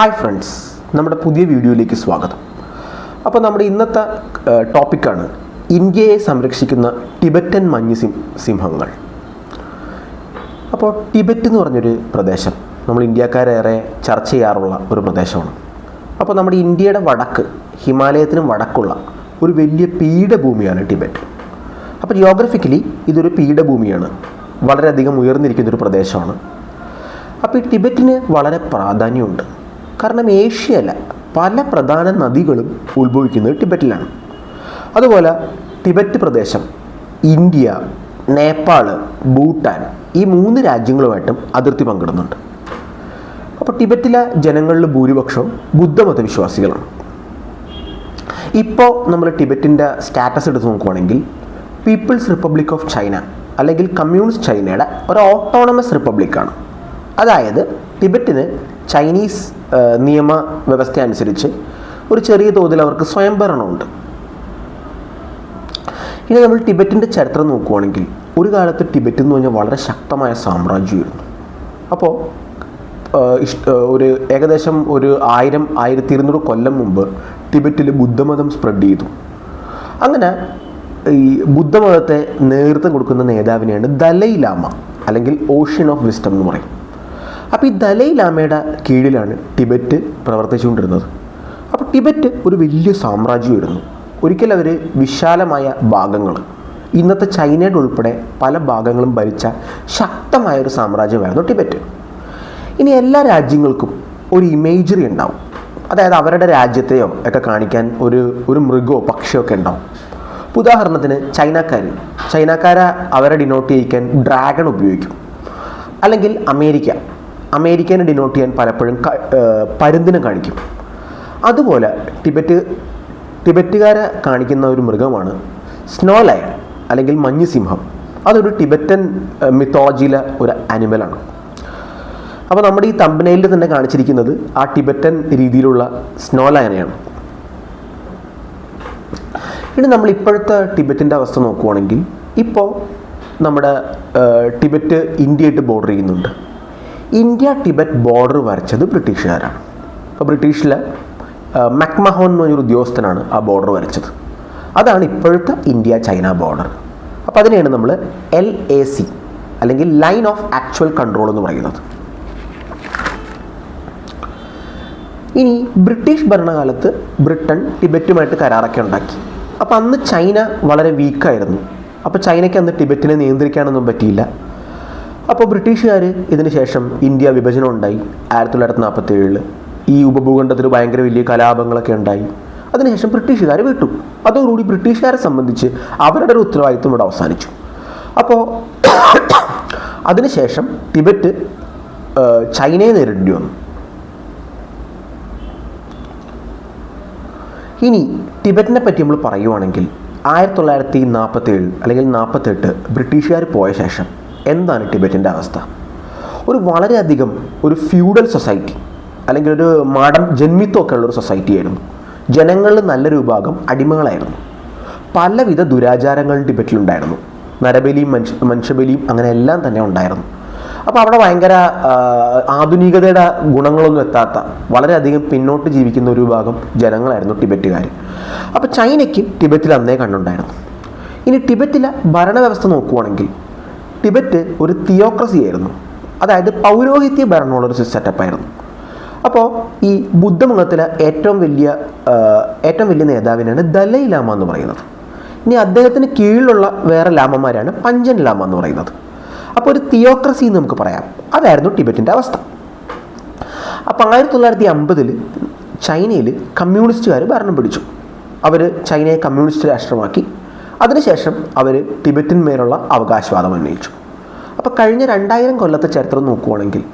Hi friends നമ്മുടെ പുതിയ വീഡിയോയിലേക്ക് സ്വാഗതം. അപ്പോൾ നമ്മുടെ ഇന്നത്തെ ടോപ്പിക്കാണ് ഇന്ത്യയെ സംരക്ഷിക്കുന്ന ടിബറ്റൻ മഞ്ഞ് സിംഹങ്ങൾ. അപ്പോൾ ടിബറ്റ് എന്ന് പറഞ്ഞൊരു പ്രദേശം നമ്മൾ ഇന്ത്യക്കാരേറെ ചർച്ച ചെയ്യാറുള്ള ഒരു പ്രദേശമാണ്. അപ്പോൾ നമ്മുടെ ഇന്ത്യയുടെ വടക്ക് ഹിമാലയത്തിനും വടക്കുള്ള ഒരു വലിയ പീഠഭൂമിയാണ് ടിബറ്റ്. അപ്പോൾ ജിയോഗ്രഫിക്കലി ഇതൊരു പീഠഭൂമിയാണ് വളരെയധികം ഉയർന്നിരിക്കുന്ന ഒരു പ്രദേശമാണ്. അപ്പോൾ ഈ ടിബറ്റിന് വളരെ പ്രാധാന്യമുണ്ട്. കാരണം ഏഷ്യയല്ല പല പ്രധാന നദികളും ഉത്ഭവിക്കുന്നത് ടിബറ്റിലാണ്. അതുപോലെ ടിബറ്റ് പ്രദേശം ഇന്ത്യ നേപ്പാൾ ഭൂട്ടാൻ ഈ മൂന്ന് രാജ്യങ്ങളുമായിട്ടും അതിർത്തി പങ്കിടുന്നുണ്ട്. അപ്പോൾ ടിബറ്റിലെ ജനങ്ങളിൽ ഭൂരിപക്ഷവും ബുദ്ധമത വിശ്വാസികളാണ് ഇപ്പോൾ നമ്മൾ ടിബറ്റിന്റെ സ്റ്റാറ്റസ് എടുത്ത് നോക്കുവാണെങ്കിൽ പീപ്പിൾസ് റിപ്പബ്ലിക് ഓഫ് ചൈന അല്ലെങ്കിൽ കമ്മ്യൂണിസ്റ്റ് ചൈനയുടെ ഒരു ഓട്ടോണമസ് റിപ്പബ്ലിക്കാണ്. അതായത് ടിബറ്റിന് ചൈനീസ് നിയമ വ്യവസ്ഥ അനുസരിച്ച് ഒരു ചെറിയ തോതിൽ അവർക്ക് സ്വയംഭരണമുണ്ട്. ഇനി നമ്മൾ ടിബറ്റിന്റെ ചരിത്രം നോക്കുവാണെങ്കിൽ ഒരു കാലത്ത് ടിബറ്റ് എന്ന് പറഞ്ഞാൽ വളരെ ശക്തമായ സാമ്രാജ്യമായിരുന്നു. അപ്പോൾ ഒരു ഏകദേശം ഒരു ആയിരം ആയിരത്തി ഇരുന്നൂറ് കൊല്ലം മുമ്പ് ടിബറ്റിൽ ബുദ്ധമതം സ്പ്രെഡ് ചെയ്തു. അങ്ങനെ ഈ ബുദ്ധമതത്തെ നേതൃത്വം കൊടുക്കുന്ന നേതാവിനെയാണ് ദലൈലാമ അല്ലെങ്കിൽ ഓഷ്യൻ ഓഫ് വിസ്റ്റം എന്ന് പറയും. അപ്പോൾ ഈ ദലൈ ലാമയുടെ കീഴിലാണ് ടിബറ്റ് പ്രവർത്തിച്ചുകൊണ്ടിരുന്നത്. അപ്പോൾ ടിബറ്റ് ഒരു വലിയ സാമ്രാജ്യമായിരുന്നു. ഒരിക്കൽ അവർ വിശാലമായ ഭാഗങ്ങൾ ഇന്നത്തെ ചൈനയുടെ ഉൾപ്പെടെ പല ഭാഗങ്ങളും ഭരിച്ച ശക്തമായ ഒരു സാമ്രാജ്യമായിരുന്നു ടിബറ്റ്. ഇനി എല്ലാ രാജ്യങ്ങൾക്കും ഒരു ഇമേജറി ഉണ്ടാവും. അതായത് അവരുടെ രാജ്യത്തെയോ ഒക്കെ കാണിക്കാൻ ഒരു ഒരു മൃഗമോ പക്ഷിയോ ഒക്കെ ഉണ്ടാവും. ഉദാഹരണത്തിന് ചൈനക്കാർ ചൈനക്കാരെ അവരെ ഡിനോട്ട് ചെയ്യിക്കാൻ ഡ്രാഗൺ ഉപയോഗിക്കും. അല്ലെങ്കിൽ അമേരിക്ക അമേരിക്കനെ ഡിനോട്ട് ചെയ്യാൻ പലപ്പോഴും പരുന്തിനെ കാണിക്കും. അതുപോലെ ടിബറ്റ് ടിബറ്റുകാരെ കാണിക്കുന്ന ഒരു മൃഗമാണ് സ്നോ ലയൺ അല്ലെങ്കിൽ മഞ്ഞ് സിംഹം. അതൊരു ടിബറ്റൻ മിത്തോളജിയിലെ ഒരു അനിമലാണ് അപ്പോൾ നമ്മുടെ ഈ തമ്പനയിൽ തന്നെ കാണിച്ചിരിക്കുന്നത് ആ ടിബറ്റൻ രീതിയിലുള്ള സ്നോ ലയനെയാണ്. ഇനി നമ്മൾ ഇപ്പോഴത്തെ ടിബറ്റിന്റെ അവസ്ഥ നോക്കുവാണെങ്കിൽ ഇപ്പോൾ നമ്മുടെ ടിബറ്റ് ഇന്ത്യയായിട്ട് ബോർഡർ ചെയ്യുന്നുണ്ട്. ഇന്ത്യ ടിബറ്റ് ബോർഡർ വരച്ചത് ബ്രിട്ടീഷുകാരാണ്. അപ്പോൾ ബ്രിട്ടീഷിലെ മക്മഹോൻ എന്ന് പറഞ്ഞൊരു ഉദ്യോഗസ്ഥനാണ് ആ ബോർഡർ വരച്ചത്. അതാണ് ഇപ്പോഴത്തെ ഇന്ത്യ ചൈന ബോർഡർ. അപ്പോൾ അതിനെയാണ് നമ്മൾ എൽ എ സി അല്ലെങ്കിൽ ലൈൻ ഓഫ് ആക്ച്വൽ കൺട്രോൾ എന്ന് പറയുന്നത്. ഇനി ബ്രിട്ടീഷ് ഭരണകാലത്ത് ബ്രിട്ടൻ ടിബറ്റുമായിട്ട് കരാറൊക്കെ ഉണ്ടാക്കി. അപ്പോൾ അന്ന് ചൈന വളരെ വീക്കായിരുന്നു അപ്പോൾ ചൈനയ്ക്ക് അന്ന് ടിബറ്റിനെ നിയന്ത്രിക്കാനൊന്നും പറ്റിയില്ല. അപ്പോൾ ബ്രിട്ടീഷുകാർ ഇതിന് ശേഷം ഇന്ത്യ വിഭജനം ഉണ്ടായി ആയിരത്തി തൊള്ളായിരത്തി നാൽപ്പത്തി ഏഴിൽ ഈ ഉപഭൂഖണ്ഡത്തിൽ ഭയങ്കര വലിയ കലാപങ്ങളൊക്കെ ഉണ്ടായി. അതിനുശേഷം ബ്രിട്ടീഷുകാർ വിട്ടു. അതോടുകൂടി ബ്രിട്ടീഷുകാരെ സംബന്ധിച്ച് അവരുടെ ഒരു ഉത്തരവാദിത്വം ഇവിടെ അവസാനിച്ചു. അപ്പോൾ അതിനുശേഷം ടിബറ്റ് ചൈനയെ നേരിടേണ്ടി വന്നു. ഇനി ടിബറ്റിനെ പറ്റി നമ്മൾ പറയുവാണെങ്കിൽ ആയിരത്തി തൊള്ളായിരത്തി നാൽപ്പത്തേഴ് അല്ലെങ്കിൽ നാൽപ്പത്തെട്ട് ബ്രിട്ടീഷുകാർ പോയ ശേഷം എന്താണ് ടിബറ്റിന്റെ അവസ്ഥ? ഒരു വളരെയധികം ഒരു ഫ്യൂഡൽ സൊസൈറ്റി അല്ലെങ്കിൽ ഒരു മാഡം ജന്മിത്വമൊക്കെ ഉള്ളൊരു സൊസൈറ്റി ആയിരുന്നു ജനങ്ങളിൽ നല്ലൊരു വിഭാഗം അടിമകളായിരുന്നു. പലവിധ ദുരാചാരങ്ങൾ ടിബറ്റിലുണ്ടായിരുന്നു. നരബലിയും മനുഷ്യ മനുഷ്യബലിയും അങ്ങനെ എല്ലാം തന്നെ ഉണ്ടായിരുന്നു. അപ്പോൾ അവിടെ ഭയങ്കര ആധുനികതയുടെ ഗുണങ്ങളൊന്നും എത്താത്ത വളരെയധികം പിന്നോട്ട് ജീവിക്കുന്ന ഒരു വിഭാഗം ജനങ്ങളായിരുന്നു ടിബറ്റുകാർ. അപ്പോൾ ചൈനയ്ക്ക് ടിബറ്റിൽ അന്നേ കണ്ടുണ്ടായിരുന്നു ഇനി ടിബറ്റിലെ ഭരണവ്യവസ്ഥ നോക്കുവാണെങ്കിൽ ടിബറ്റ് ഒരു തിയോക്രസി ആയിരുന്നു അതായത് പൗരോഹിത്യ ഭരണമുള്ളൊരു സെറ്റപ്പായിരുന്നു അപ്പോൾ ഈ ബുദ്ധമതത്തിലെ ഏറ്റവും വലിയ ഏറ്റവും വലിയ നേതാവിനാണ് ദലൈ ലാമ എന്ന് പറയുന്നത്. ഇനി അദ്ദേഹത്തിന് കീഴിലുള്ള വേറെ ലാമന്മാരാണ് പഞ്ചൻ ലാമ എന്ന് പറയുന്നത്. അപ്പോൾ ഒരു തിയോക്രസി എന്ന് നമുക്ക് പറയാം. അതായിരുന്നു ടിബറ്റിന്റെ അവസ്ഥ. അപ്പോൾ ആയിരത്തി തൊള്ളായിരത്തി അമ്പതിൽ ചൈനയിൽ കമ്മ്യൂണിസ്റ്റുകാർ ഭരണം പിടിച്ചു. അവർ ചൈനയെ കമ്മ്യൂണിസ്റ്റ് രാഷ്ട്രമാക്കി. അതിനുശേഷം അവർ ടിബറ്റിന്മേലുള്ള അവകാശവാദം ഉന്നയിച്ചു. അപ്പോൾ കഴിഞ്ഞ രണ്ടായിരം കൊല്ലത്തെ ചരിത്രം നോക്കുകയാണെങ്കിൽ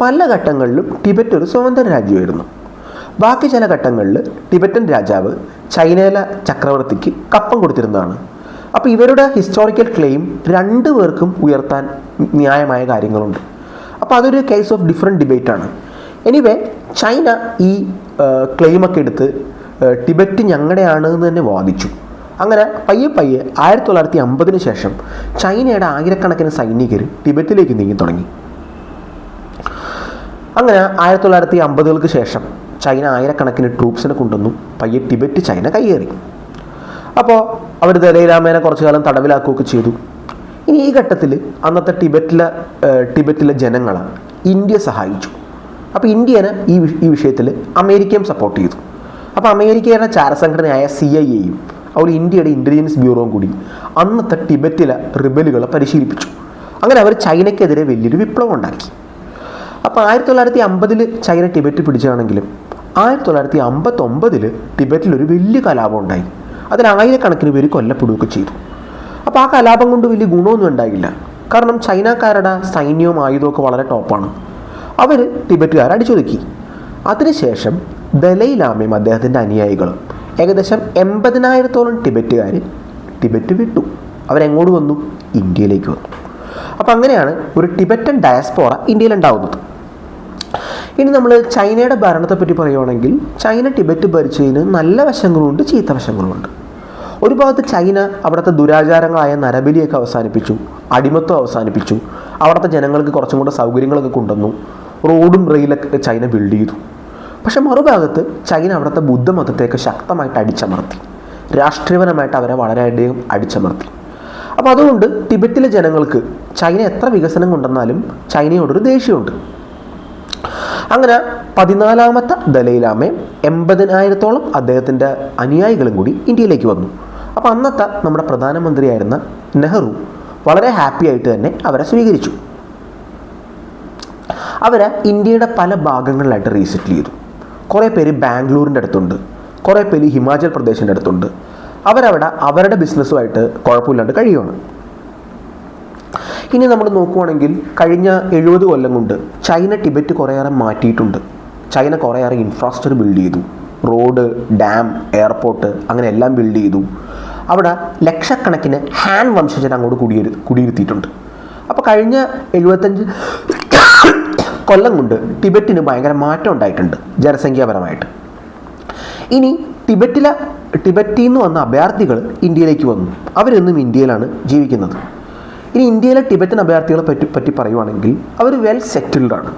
പല ഘട്ടങ്ങളിലും ടിബറ്റ് ഒരു സ്വതന്ത്ര രാജ്യമായിരുന്നു. ബാക്കി ചില ഘട്ടങ്ങളിൽ ടിബറ്റൻ രാജാവ് ചൈനയിലെ ചക്രവർത്തിക്ക് കപ്പം കൊടുത്തിരുന്നതാണ്. അപ്പോൾ ഇവരുടെ ഹിസ്റ്റോറിക്കൽ ക്ലെയിം രണ്ടു പേർക്കും ഉയർത്താൻ ന്യായമായ കാര്യങ്ങളുണ്ട്. അപ്പോൾ അതൊരു കേസ് ഓഫ് ഡിഫറെന്റ് ഡിബേറ്റാണ് എനിവേ ചൈന ഈ ക്ലെയിമൊക്കെ എടുത്ത് ടിബറ്റ് ഞങ്ങളുടെയാണ് എന്ന് തന്നെ വാദിച്ചു. അങ്ങനെ പയ്യെ പയ്യെ ആയിരത്തി തൊള്ളായിരത്തി അമ്പതിന് ശേഷം ചൈനയുടെ ആയിരക്കണക്കിന് സൈനികർ ടിബറ്റിലേക്ക് നീങ്ങി തുടങ്ങി. അങ്ങനെ ആയിരത്തി തൊള്ളായിരത്തി അമ്പതുകൾക്ക് ശേഷം ചൈന ആയിരക്കണക്കിന് ട്രൂപ്സിനെ കൊണ്ടുവന്നു. പയ്യെ ടിബറ്റ് ചൈന കയ്യേറി അപ്പോൾ അവർ ദലൈലാമേനെ കുറച്ചു കാലം തടവിലാക്കുകയൊക്കെ ചെയ്തു. ഇനി ഈ ഘട്ടത്തിൽ അന്നത്തെ ടിബറ്റിലെ ടിബറ്റിലെ ജനങ്ങളെ ഇന്ത്യ സഹായിച്ചു. അപ്പോൾ ഇന്ത്യനെ ഈ ഈ വിഷയത്തിൽ അമേരിക്കയും സപ്പോർട്ട് ചെയ്തു. അപ്പോൾ അമേരിക്കയുടെ ചാരസംഘടനയായ സി ഐ എയും അതുപോലെ ഇന്ത്യയുടെ ഇന്റലിജൻസ് ബ്യൂറോയും കൂടി അന്നത്തെ ടിബറ്റിലെ റിബലുകളെ പരിശീലിപ്പിച്ചു. അങ്ങനെ അവർ ചൈനയ്ക്കെതിരെ വലിയൊരു വിപ്ലവം ഉണ്ടാക്കി. അപ്പോൾ ആയിരത്തി തൊള്ളായിരത്തി അമ്പതിൽ ചൈന ടിബറ്റ് പിടിച്ചാണെങ്കിലും ആയിരത്തി തൊള്ളായിരത്തി അമ്പത്തൊമ്പതിൽ ടിബറ്റിൽ ഒരു വലിയ കലാപം ഉണ്ടായി. അതിൽ ആയിരക്കണക്കിന് പേര് കൊല്ലപ്പെടുകയൊക്കെ ചെയ്തു. അപ്പോൾ ആ കലാപം കൊണ്ട് വലിയ ഗുണമൊന്നും ഉണ്ടായില്ല. കാരണം ചൈനക്കാരുടെ സൈന്യവും ആയുധമൊക്കെ വളരെ ടോപ്പാണ്. അവർ ടിബറ്റുകാരെ അടിച്ചൊതുക്കി. അതിനുശേഷം ദലൈലാമയും അദ്ദേഹത്തിന്റെ അനുയായികളും ഏകദേശം എൺപതിനായിരത്തോളം ടിബറ്റുകാർ ടിബറ്റ് വിട്ടു. അവരെങ്ങോട്ട് വന്നു? ഇന്ത്യയിലേക്ക് വന്നു. അപ്പോൾ അങ്ങനെയാണ് ഒരു ടിബറ്റൻ ഡയസ്പോറ ഇന്ത്യയിലുണ്ടാവുന്നത്. ഇനി നമ്മൾ ചൈനയുടെ ഭരണത്തെപ്പറ്റി പറയുവാണെങ്കിൽ ചൈന ടിബറ്റ് ഭരിച്ചതിന് നല്ല വശങ്ങളുമുണ്ട് ചീത്ത വശങ്ങളുമുണ്ട്. ഒരു ഭാഗത്ത് ചൈന അവിടുത്തെ ദുരാചാരങ്ങളായ നരബലിയൊക്കെ അവസാനിപ്പിച്ചു അടിമത്വം അവസാനിപ്പിച്ചു അവിടുത്തെ ജനങ്ങൾക്ക് കുറച്ചും കൂടെ സൗകര്യങ്ങളൊക്കെ കൊണ്ടുവന്നു റോഡും റെയിലൊക്കെ ചൈന ബിൽഡ് ചെയ്തു. പക്ഷെ മറുഭാഗത്ത് ചൈന അവിടുത്തെ ബുദ്ധമതത്തേക്ക് ശക്തമായിട്ട് അടിച്ചമർത്തി. രാഷ്ട്രീയപരമായിട്ട് അവരെ വളരെയധികം അടിച്ചമർത്തി. അപ്പോൾ അതുകൊണ്ട് ടിബറ്റിലെ ജനങ്ങൾക്ക് ചൈന എത്ര വികസനം കൊണ്ടുവന്നാലും ചൈനയോടൊരു ദേഷ്യമുണ്ട്. അങ്ങനെ പതിനാലാമത്തെ ദലൈലാമയും എൺപതിനായിരത്തോളം അദ്ദേഹത്തിന്റെ അനുയായികളും കൂടി ഇന്ത്യയിലേക്ക് വന്നു. അപ്പോൾ അന്നത്തെ നമ്മുടെ പ്രധാനമന്ത്രിയായിരുന്ന നെഹ്റു വളരെ ഹാപ്പി ആയിട്ട് തന്നെ അവരെ സ്വീകരിച്ചു. അവരെ ഇന്ത്യയുടെ പല ഭാഗങ്ങളിലായിട്ട് റീസെറ്റിൽ ചെയ്തു. കുറേ പേര് ബാംഗ്ലൂരിന്റെ അടുത്തുണ്ട്. കുറേ പേര് ഹിമാചൽ പ്രദേശിന്റെ അടുത്തുണ്ട്. അവരവിടെ അവരുടെ ബിസിനസ്സുമായിട്ട് കുഴപ്പമില്ലാണ്ട് കഴിയുവാണ്. ഇനി നമ്മൾ നോക്കുവാണെങ്കിൽ കഴിഞ്ഞ എഴുപത് കൊല്ലം കൊണ്ട് ചൈന ടിബറ്റ് കുറേയേറെ മാറ്റിയിട്ടുണ്ട്. ചൈന കുറേയേറെ ഇൻഫ്രാസ്ട്രക്ചർ ബിൽഡ് ചെയ്തു. റോഡ് ഡാം എയർപോർട്ട് അങ്ങനെ എല്ലാം ബിൽഡ് ചെയ്തു. അവിടെ ലക്ഷക്കണക്കിന് ഹാൻ വംശജർ അങ്ങോട്ട് കുടിയിരു കുടിയിരുത്തിയിട്ടുണ്ട്. അപ്പോൾ കഴിഞ്ഞ എഴുപത്തഞ്ച് കൊല്ലം കൊണ്ട് ടിബറ്റിന് ഭയങ്കര മാറ്റം ഉണ്ടായിട്ടുണ്ട് ജനസംഖ്യാപരമായിട്ട്. ഇനി ടിബറ്റിലെ ടിബറ്റിൽ നിന്ന് വന്ന അഭയാർത്ഥികൾ ഇന്ത്യയിലേക്ക് വന്നു. അവരൊന്നും ഇന്ത്യയിലാണ് ജീവിക്കുന്നത്. ഇനി ഇന്ത്യയിലെ ടിബറ്റൻ അഭയാർത്ഥികളെ പറ്റി പറ്റി പറയുവാണെങ്കിൽ അവർ വെൽ സെറ്റിൽഡ് ആണ്.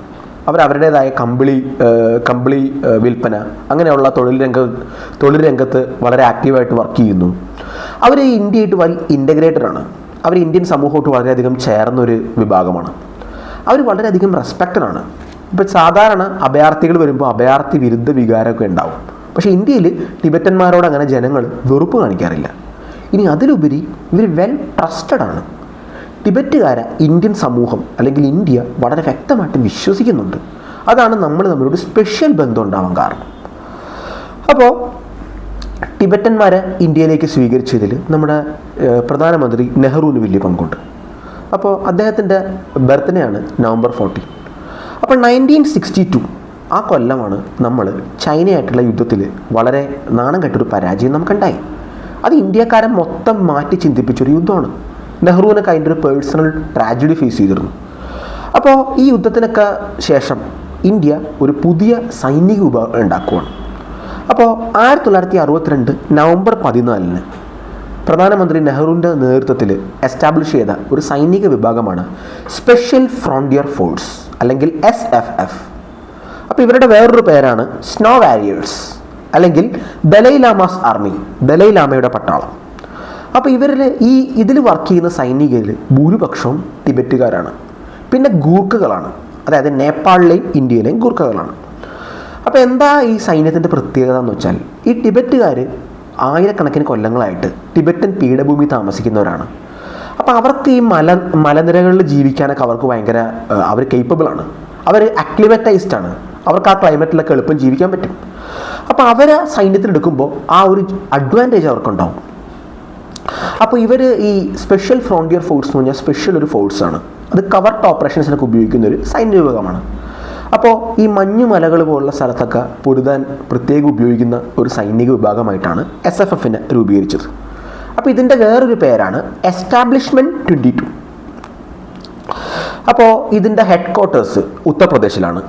അവർ അവരുടേതായ കമ്പിളി കമ്പിളി വിൽപ്പന അങ്ങനെയുള്ള തൊഴിൽ രംഗ തൊഴിൽ രംഗത്ത് വളരെ ആക്റ്റീവായിട്ട് വർക്ക് ചെയ്യുന്നു. അവർ ഇന്ത്യയായിട്ട് വൽ ഇന്റഗ്രേറ്റഡ് ആണ്. അവർ ഇന്ത്യൻ സമൂഹമായിട്ട് വളരെയധികം ചേർന്നൊരു വിഭാഗമാണ്. അവർ വളരെയധികം റെസ്പെക്റ്റഡാണ് ഇപ്പോൾ സാധാരണ അഭയാർത്ഥികൾ വരുമ്പോൾ അഭയാർത്ഥി വിരുദ്ധ വികാരമൊക്കെ ഉണ്ടാവും. പക്ഷേ ഇന്ത്യയിൽ ടിബറ്റന്മാരോട് അങ്ങനെ ജനങ്ങൾ വെറുപ്പ് കാണിക്കാറില്ല. ഇനി അതിലുപരി ഇവർ വെൽ ട്രസ്റ്റഡ് ആണ്. ടിബറ്റുകാരെ ഇന്ത്യൻ സമൂഹം അല്ലെങ്കിൽ ഇന്ത്യ വളരെ വ്യക്തമായിട്ട് വിശ്വസിക്കുന്നുണ്ട്. അതാണ് നമ്മൾ തമ്മിലൊരു സ്പെഷ്യൽ ബന്ധം ഉണ്ടാവാൻ കാരണം. അപ്പോൾ ടിബറ്റന്മാരെ ഇന്ത്യയിലേക്ക് സ്വീകരിച്ചതിൽ നമ്മുടെ പ്രധാനമന്ത്രി നെഹ്റുവിന് വലിയ പങ്കുണ്ട്. അപ്പോൾ അദ്ദേഹത്തിന്റെ ബർത്ത്ഡേ ആണ് നവംബർ ഫോർട്ടീൻ. അപ്പോൾ നയന്റീൻ സിക്സ്റ്റി ടു ആ കൊല്ലമാണ് നമ്മൾ ചൈനയായിട്ടുള്ള യുദ്ധത്തിൽ വളരെ നാണം കെട്ടൊരു പരാജയം നമുക്കുണ്ടായി. അത് ഇന്ത്യക്കാരെ മൊത്തം മാറ്റി ചിന്തിപ്പിച്ചൊരു യുദ്ധമാണ്. നെഹ്റുവിനൊക്കെ അതിന്റെ ഒരു പേഴ്സണൽ ട്രാജഡി ഫേസ് ചെയ്തിരുന്നു. അപ്പോൾ ഈ യുദ്ധത്തിനൊക്കെ ശേഷം ഇന്ത്യ ഒരു പുതിയ സൈനിക വിഭാഗം ഉണ്ടാക്കുകയാണ് അപ്പോൾ ആയിരത്തി തൊള്ളായിരത്തി അറുപത്തിരണ്ട് നവംബർ പതിനാലിന് പ്രധാനമന്ത്രി നെഹ്റുവിന്റെ നേതൃത്വത്തിൽ എസ്റ്റാബ്ലിഷ് ചെയ്ത ഒരു സൈനിക വിഭാഗമാണ് സ്പെഷ്യൽ ഫ്രോണ്ടിയർ ഫോഴ്സ് അല്ലെങ്കിൽ എസ് എഫ് എഫ് അപ്പോൾ ഇവരുടെ വേറൊരു പേരാണ് സ്നോ വാരിയേഴ്സ് അല്ലെങ്കിൽ ദലൈലാമാസ് ആർമി ദലൈലാമയുടെ പട്ടാളം. അപ്പോൾ ഇവരിൽ ഈ ഇതിൽ വർക്ക് ചെയ്യുന്ന സൈനികരിൽ ഭൂരിപക്ഷവും ടിബറ്റുകാരാണ്. പിന്നെ ഗൂർക്കകളാണ് അതായത് നേപ്പാളിലെയും ഇന്ത്യയിലെയും ഗൂർക്കകളാണ് അപ്പോൾ എന്താ ഈ സൈന്യത്തിന്റെ പ്രത്യേകത എന്ന് വെച്ചാൽ ഈ ടിബറ്റുകാർ ആയിരക്കണക്കിന് കൊല്ലങ്ങളായിട്ട് ടിബറ്റൻ പീഠഭൂമി താമസിക്കുന്നവരാണ്. അപ്പോൾ അവർക്ക് ഈ മല മലനിരകളിൽ ജീവിക്കാനൊക്കെ അവർക്ക് ഭയങ്കര അവർ കേപ്പബിൾ ആണ്. അവർ അക്ലിമറ്റൈസ്ഡ് ആണ്. അവർക്ക് ആ ക്ലൈമറ്റിലൊക്കെ എളുപ്പം ജീവിക്കാൻ പറ്റും. അപ്പോൾ അവരെ സൈന്യത്തിലെടുക്കുമ്പോൾ ആ ഒരു അഡ്വാന്റേജ് അവർക്കുണ്ടാവും. അപ്പോൾ ഇവർ ഈ സ്പെഷ്യൽ ഫ്രോണ്ടിയർ ഫോഴ്സ് എന്ന് പറഞ്ഞാൽ സ്പെഷ്യൽ ഒരു ഫോഴ്സാണ് അത് കവർട്ട് ഓപ്പറേഷൻസിനൊക്കെ ഉപയോഗിക്കുന്ന ഒരു സൈന്യ വിഭാഗമാണ് അപ്പോൾ ഈ മഞ്ഞുമലകൾ പോലുള്ള സ്ഥലത്തൊക്കെ പൊരുതാൻ പ്രത്യേകം ഉപയോഗിക്കുന്ന ഒരു സൈനിക വിഭാഗമായിട്ടാണ് എസ് എഫ് എഫിനെ രൂപീകരിച്ചത്. അപ്പോൾ ഇതിന്റെ വേറൊരു പേരാണ് എസ്റ്റാബ്ലിഷ്മെന്റ് ട്വന്റി ടു അപ്പോൾ ഇതിന്റെ ഹെഡ് ക്വാർട്ടേഴ്സ് ഉത്തർപ്രദേശിലാണ്.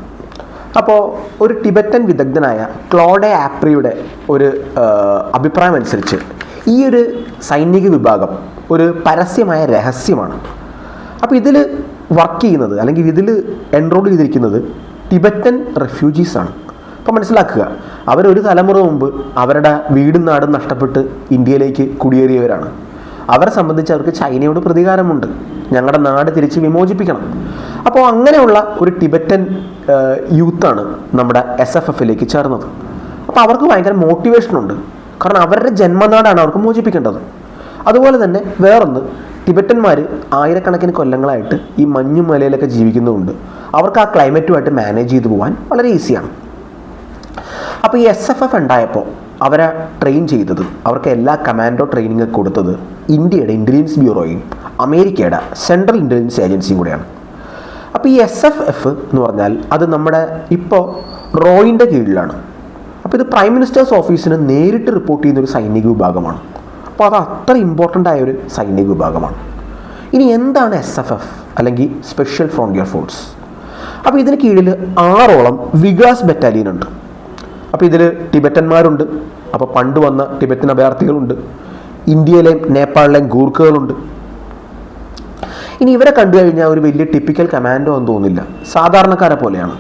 അപ്പോൾ ഒരു ടിബറ്റൻ വിദഗ്ധനായ ക്ലോഡെ ആപ്രിയുടെ ഒരു അഭിപ്രായം അനുസരിച്ച് ഈ ഒരു സൈനിക വിഭാഗം ഒരു പരസ്യമായ രഹസ്യമാണ്. അപ്പോൾ ഇതിൽ വർക്ക് ചെയ്യുന്നത് അല്ലെങ്കിൽ ഇതിൽ എൻറോൾ ചെയ്തിരിക്കുന്നത് ടിബറ്റൻ റെഫ്യൂജീസാണ് അപ്പോൾ മനസ്സിലാക്കുക അവരൊരു തലമുറ മുമ്പ് അവരുടെ വീടും നാടും നഷ്ടപ്പെട്ട് ഇന്ത്യയിലേക്ക് കുടിയേറിയവരാണ്. അവരെ സംബന്ധിച്ച് അവർക്ക് ചൈനയോട് പ്രതികാരമുണ്ട്. ഞങ്ങളുടെ നാട് തിരിച്ച് വിമോചിപ്പിക്കണം. അപ്പോൾ അങ്ങനെയുള്ള ഒരു ടിബറ്റൻ യൂത്താണ് നമ്മുടെ എസ് എഫ് എഫിലേക്ക് ചേർന്നത്. അപ്പോൾ അവർക്ക് ഭയങ്കര മോട്ടിവേഷനുണ്ട് കാരണം അവരുടെ ജന്മനാടാണ് അവർക്ക് മോചിപ്പിക്കേണ്ടത്. അതുപോലെ തന്നെ വേറൊന്ന് ടിബറ്റന്മാർ ആയിരക്കണക്കിന് കൊല്ലങ്ങളായിട്ട് ഈ മഞ്ഞും മലയിലൊക്കെ ജീവിക്കുന്നതുകൊണ്ട് അവർക്ക് ആ ക്ലൈമറ്റുമായിട്ട് മാനേജ് ചെയ്തു പോകാൻ വളരെ ഈസിയാണ്. അപ്പോൾ ഈ എസ് എഫ് എഫ് ഉണ്ടായപ്പോൾ അവരെ ട്രെയിൻ ചെയ്തത്. അവർക്ക് എല്ലാ കമാൻഡോ ട്രെയിനിങ് കൊടുത്തത് ഇന്ത്യയുടെ ഇന്റലിജൻസ് ബ്യൂറോയും അമേരിക്കയുടെ സെൻട്രൽ ഇന്റലിജൻസ് ഏജൻസിയും കൂടെയാണ്. അപ്പോൾ ഈ എസ് എഫ് എഫ് എന്ന് പറഞ്ഞാൽ അത് നമ്മുടെ ഇപ്പോൾ റോയിന്റെ കീഴിലാണ്. അപ്പോൾ ഇത് പ്രൈം മിനിസ്റ്റേഴ്സ് ഓഫീസിന് നേരിട്ട് റിപ്പോർട്ട് ചെയ്യുന്ന ഒരു സൈനിക വിഭാഗമാണ്. അപ്പോൾ അത് അത്ര ഇമ്പോർട്ടന്റ് ആയ ഒരു സൈനിക വിഭാഗമാണ്. ഇനി എന്താണ് എസ് എഫ് എഫ് അല്ലെങ്കിൽ സ്പെഷ്യൽ ഫ്രോണ്ടിയർ ഫോഴ്സ് അപ്പോൾ ഇതിന് കീഴിൽ ആറോളം വികാസ് ബറ്റാലിയൻ ഉണ്ട്. അപ്പോൾ ഇതിൽ ടിബറ്റന്മാരുണ്ട്. അപ്പോൾ പണ്ട് വന്ന ടിബറ്റൻ അഭയാർത്ഥികളുണ്ട്. ഇന്ത്യയിലെയും നേപ്പാളിലെയും ഗൂർഖകളുണ്ട്. ഇനി ഇവരെ കണ്ടു കഴിഞ്ഞാൽ ഒരു വലിയ ടിപ്പിക്കൽ കമാൻഡോ എന്ന് തോന്നില്ല. സാധാരണക്കാരെ പോലെയാണ്.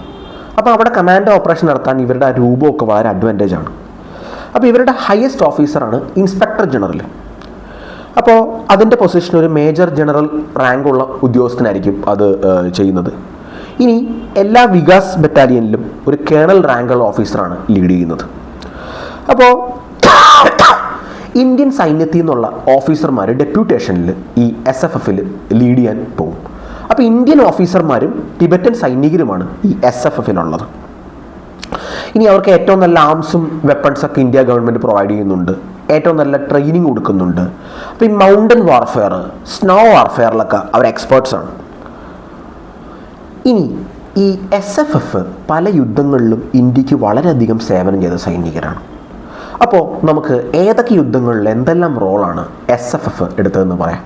അപ്പോൾ അവിടെ കമാൻഡോ ഓപ്പറേഷൻ നടത്താൻ ഇവരുടെ ആ രൂപമൊക്കെ വളരെ അഡ്വാന്റേജ് ആണ്. അപ്പോൾ ഇവരുടെ ഹയസ്റ്റ് ഓഫീസറാണ് ഇൻസ്പെക്ടർ ജനറൽ അപ്പോൾ അതിന്റെ പൊസിഷൻ ഒരു മേജർ ജനറൽ റാങ്കുള്ള ഉദ്യോഗസ്ഥനായിരിക്കും അത് ചെയ്യുന്നത്. ഇനി എല്ലാ വികാസ് ബറ്റാലിയനിലും ഒരു കേണൽ റാങ്കുള്ള ഓഫീസറാണ് ലീഡ് ചെയ്യുന്നത്. അപ്പോൾ ഇന്ത്യൻ സൈന്യത്തിൽ നിന്നുള്ള ഓഫീസർമാർ ഡെപ്യൂട്ടേഷനിൽ ഈ എസ് എഫ് എഫിൽ ലീഡ് ചെയ്യാൻ പോകും. അപ്പോൾ ഇന്ത്യൻ ഓഫീസർമാരും ടിബറ്റൻ സൈനികരുമാണ് ഈ എസ് എഫ് എഫിലുള്ളത് ഇനി അവർക്ക് ഏറ്റവും നല്ല ആംസും വെപ്പൺസൊക്കെ ഇന്ത്യ ഗവൺമെന്റ് പ്രൊവൈഡ് ചെയ്യുന്നുണ്ട്. ഏറ്റവും നല്ല ട്രെയിനിങ് കൊടുക്കുന്നുണ്ട്. അപ്പോൾ ഈ മൗണ്ടൻ വാർഫെയർ സ്നോ വാർഫെയറിലൊക്കെ അവർ എക്സ്പേർട്സാണ് ഇനി ഈ എസ് എഫ് എഫ് പല യുദ്ധങ്ങളിലും ഇന്ത്യയ്ക്ക് വളരെയധികം സേവനം ചെയ്ത സൈനികരാണ്. അപ്പോൾ നമുക്ക് ഏതൊക്കെ യുദ്ധങ്ങളിൽ എന്തെല്ലാം റോളാണ് എസ് എഫ് എഫ് എടുത്തതെന്ന് പറയാം.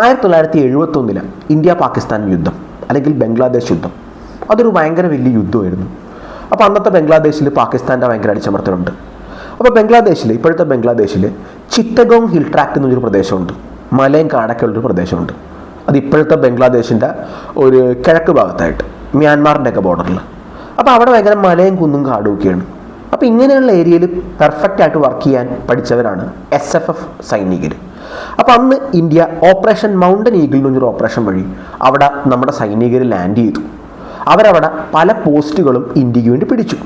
ആയിരത്തി തൊള്ളായിരത്തി എഴുപത്തൊന്നിൽ ഇന്ത്യ പാകിസ്ഥാൻ യുദ്ധം അല്ലെങ്കിൽ ബംഗ്ലാദേശ് യുദ്ധം അതൊരു ഭയങ്കര വലിയ യുദ്ധമായിരുന്നു. അപ്പോൾ അന്നത്തെ ബംഗ്ലാദേശിൽ പാകിസ്ഥാന്റെ ഭയങ്കര അടിച്ചമർത്തലുണ്ട്. അപ്പോൾ ബംഗ്ലാദേശിൽ ഇപ്പോഴത്തെ ബംഗ്ലാദേശിൽ ചിറ്റഗോങ് ഹിൽ ട്രാക്ട് എന്നൊരു പ്രദേശമുണ്ട്. മലയും കാടൊക്കെ ഉള്ളൊരു പ്രദേശമുണ്ട്. അത് ഇപ്പോഴത്തെ ബംഗ്ലാദേശിന്റെ ഒരു കിഴക്ക് ഭാഗത്തായിട്ട് മ്യാൻമാറിന്റെ ഒക്കെ ബോർഡറിൽ അപ്പോൾ അവിടെ ഭയങ്കര മലയും കുന്നും കാടും ഒക്കെയാണ്. അപ്പോൾ ഇങ്ങനെയുള്ള ഏരിയയിൽ പെർഫെക്റ്റ് ആയിട്ട് വർക്ക് ചെയ്യാൻ പഠിച്ചവരാണ് എസ് എഫ് എഫ് സൈനികർ അപ്പോൾ അന്ന് ഇന്ത്യ ഓപ്പറേഷൻ മൗണ്ടൻ ഈഗിൾ എന്നൊരു ഓപ്പറേഷൻ വഴി അവിടെ നമ്മുടെ സൈനികർ ലാൻഡ് ചെയ്തു. അവരവിടെ പല പോസ്റ്റുകളും ഇന്ത്യയ്ക്ക് വേണ്ടി പിടിച്ചു.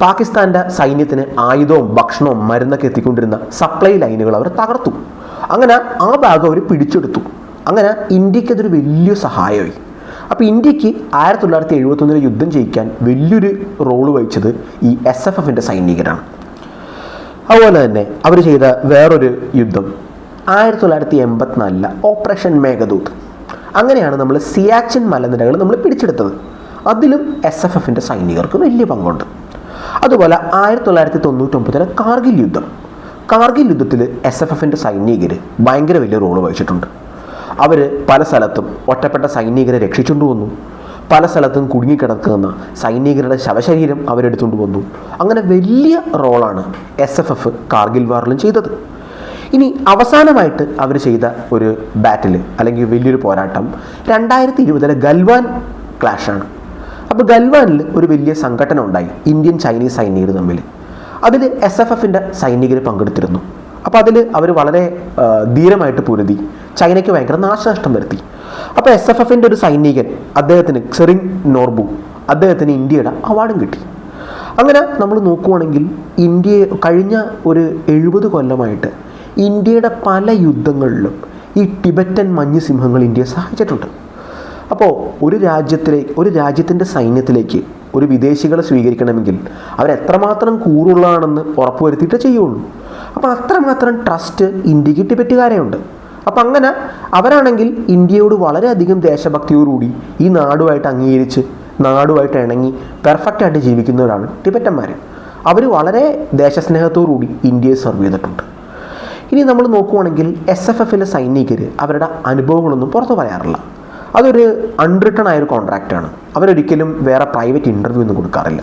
പാകിസ്ഥാന്റെ സൈന്യത്തിന് ആയുധവും ഭക്ഷണവും മരുന്നൊക്കെ എത്തിക്കൊണ്ടിരുന്ന സപ്ലൈ ലൈനുകൾ അവർ തകർത്തു. അങ്ങനെ ആ ഭാഗം അവർ പിടിച്ചെടുത്തു. അങ്ങനെ ഇന്ത്യയ്ക്ക് അതൊരു വലിയ സഹായമായി. അപ്പോൾ ഇന്ത്യയ്ക്ക് ആയിരത്തി തൊള്ളായിരത്തി എഴുപത്തൊന്നിലെ യുദ്ധം ജയിക്കാൻ വലിയൊരു റോൾ വഹിച്ചത് ഈ എസ് എഫ് എഫിന്റെ സൈനികരാണ്. അതുപോലെ തന്നെ അവർ ചെയ്ത വേറൊരു യുദ്ധം ആയിരത്തി തൊള്ളായിരത്തി എൺപത്തിനാലിലെ ഓപ്പറേഷൻ മേഘദൂത് അങ്ങനെയാണ് നമ്മൾ സിയാച്ചിൻ മലനിരകൾ നമ്മൾ പിടിച്ചെടുത്തത്. അതിലും എസ് എഫ് എഫിന്റെ സൈനികർക്ക് വലിയ പങ്കുണ്ട്. അതുപോലെ ആയിരത്തി തൊള്ളായിരത്തി തൊണ്ണൂറ്റൊമ്പതിലെ കാർഗിൽ യുദ്ധം. കാർഗിൽ യുദ്ധത്തിൽ എസ് എഫ് എഫിന്റെ സൈനികർ ഭയങ്കര വലിയ റോൾ വഹിച്ചിട്ടുണ്ട്. അവർ പല സ്ഥലത്തും ഒറ്റപ്പെട്ട സൈനികരെ രക്ഷിച്ചുകൊണ്ട് വന്നു. പല സ്ഥലത്തും കുടുങ്ങിക്കിടക്കുന്ന സൈനികരുടെ ശവശരീരം അവരെടുത്തുകൊണ്ട് വന്നു. അങ്ങനെ വലിയ റോളാണ് എസ് എഫ് എഫ് കാർഗിൽ വാറിലും ചെയ്തത്. ഇനി അവസാനമായിട്ട് അവർ ചെയ്ത ഒരു ബാറ്റിൽ അല്ലെങ്കിൽ വലിയൊരു പോരാട്ടം രണ്ടായിരത്തി ഇരുപതിലെ ഗൽവാൻ ക്ലാഷാണ് അപ്പോൾ ഗൽവാനിൽ ഒരു വലിയ സംഘടന ഉണ്ടായി ഇന്ത്യൻ ചൈനീസ് സൈനികർ തമ്മിൽ. അതിൽ എസ് എഫ് എഫിന്റെ സൈനികർ പങ്കെടുത്തിരുന്നു. അപ്പോൾ അതിൽ അവർ വളരെ ധീരമായിട്ട് പൊരുതി. ചൈനയ്ക്ക് ഭയങ്കര നാശനഷ്ടം വരുത്തി. അപ്പോൾ എസ് എഫ് എഫിന്റെ ഒരു സൈനികൻ അദ്ദേഹത്തിന് സെറിങ് നോർബു അദ്ദേഹത്തിന് ഇന്ത്യയുടെ അവാർഡും കിട്ടി. അങ്ങനെ നമ്മൾ നോക്കുവാണെങ്കിൽ ഇന്ത്യയെ കഴിഞ്ഞ ഒരു എഴുപത് കൊല്ലമായിട്ട് ഇന്ത്യയുടെ പല യുദ്ധങ്ങളിലും ഈ ടിബറ്റൻ മഞ്ഞ് സിംഹങ്ങൾ ഇന്ത്യയെ സഹായിച്ചിട്ടുണ്ട്. അപ്പോൾ ഒരു രാജ്യത്തിലേക്ക് ഒരു രാജ്യത്തിന്റെ സൈന്യത്തിലേക്ക് ഒരു വിദേശികളെ സ്വീകരിക്കണമെങ്കിൽ അവരെത്രമാത്രം കൂറുള്ളതാണെന്ന് ഉറപ്പുവരുത്തിയിട്ട് ചെയ്യുള്ളൂ. അപ്പോൾ അത്രമാത്രം ട്രസ്റ്റ് ഇന്ത്യയ്ക്ക് ടിബറ്റുകാരെയുണ്ട് അപ്പം അങ്ങനെ അവരാണെങ്കിൽ ഇന്ത്യയോട് വളരെയധികം ദേശഭക്തിയോടുകൂടി ഈ നാടുമായിട്ട് അംഗീകരിച്ച് നാടുമായിട്ട് ഇണങ്ങി പെർഫെക്റ്റായിട്ട് ജീവിക്കുന്നവരാണ് ടിബറ്റന്മാർ അവർ വളരെ ദേശസ്നേഹത്തോടുകൂടി ഇന്ത്യയെ സെർവ് ചെയ്തിട്ടുണ്ട്. ഇനി നമ്മൾ നോക്കുവാണെങ്കിൽ എസ് എഫ് എഫിലെ സൈനികർ അവരുടെ അനുഭവങ്ങളൊന്നും പുറത്തു പറയാറില്ല. അതൊരു അൺറിട്ടൺ ആയൊരു കോൺട്രാക്റ്റാണ് അവരൊരിക്കലും വേറെ പ്രൈവറ്റ് ഇന്റർവ്യൂ ഒന്നും കൊടുക്കാറില്ല.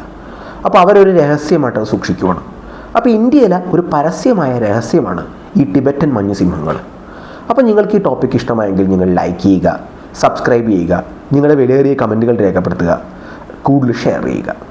അപ്പോൾ അവരൊരു രഹസ്യമായിട്ട് സൂക്ഷിക്കുവാണ്. അപ്പോൾ ഇന്ത്യയിലെ ഒരു പരസ്യമായ രഹസ്യമാണ് ഈ ടിബറ്റൻ മഞ്ഞുസിംഹങ്ങൾ. അപ്പോൾ നിങ്ങൾക്ക് ഈ ടോപ്പിക് ഇഷ്ടമായെങ്കിൽ നിങ്ങൾ ലൈക്ക് ചെയ്യുക സബ്സ്ക്രൈബ് ചെയ്യുക നിങ്ങളുടെ വിലയേറിയ കമന്റുകൾ രേഖപ്പെടുത്തുക കൂടുതൽ ഷെയർ ചെയ്യുക.